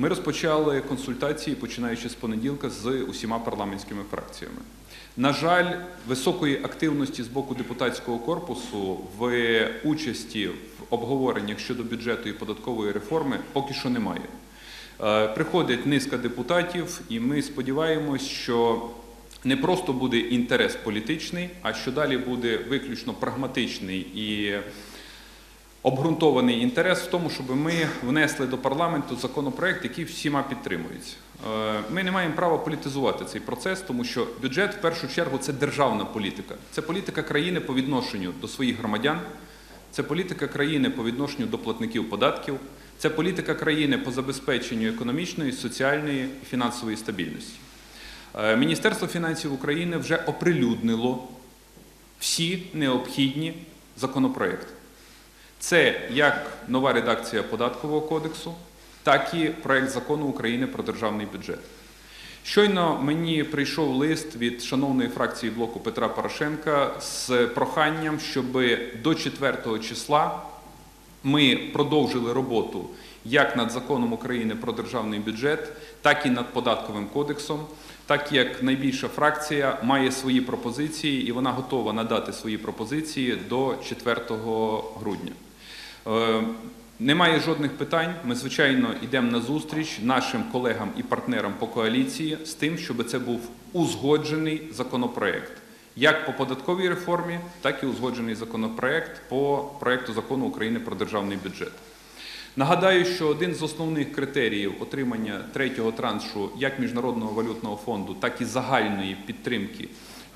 Ми розпочали консультації, починаючи з понеділка, з усіма парламентськими фракціями. На жаль, високої активності з боку депутатського корпусу в участі в обговореннях щодо бюджету і податкової реформи поки що немає. Е, Приходить низка депутатів, і ми сподіваємось, що не просто буде інтерес політичний, а що далі буде виключно прагматичний і обґрунтований інтерес в тому, щоб ми внесли до парламенту законопроект, який всіма підтримується. Е, Ми не маємо права політизувати цей процес, тому що бюджет в першу чергу це державна політика. Це політика країни по відношенню до своїх громадян, це політика країни по відношенню до платників податків, це політика країни по забезпеченню економічної, соціальної і фінансової стабільності. Е, Міністерство фінансів України вже оприлюднило всі необхідні законопроекти. Це як нова редакція податкового кодексу, так і проект закону України про державний бюджет. Щойно мені прийшов лист від шановної фракції блоку Петра Порошенка з проханням, щоб до 4 числа ми продовжили роботу як над законом України про державний бюджет, так і над податковим кодексом, так як найбільша фракція має свої пропозиції і вона готова надати свої пропозиції до 4 грудня. Е, Немає жодних питань. Ми, звичайно, йдемо на зустріч нашим колегам і партнерам по коаліції з тим, щоб це був узгоджений законопроект. Як по податковій реформі, так і узгоджений законопроект по проекту закону України про державний бюджет. Нагадаю, що один з основних критеріїв отримання третього траншу як Міжнародного валютного фонду, так і загальної підтримки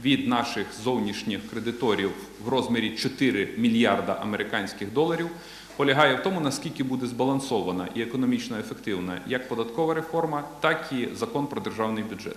від наших зовнішніх кредиторів в розмірі 4 мільярда американських доларів полягає в тому, наскільки буде збалансована і економічно ефективна як податкова реформа, так і закон про державний бюджет.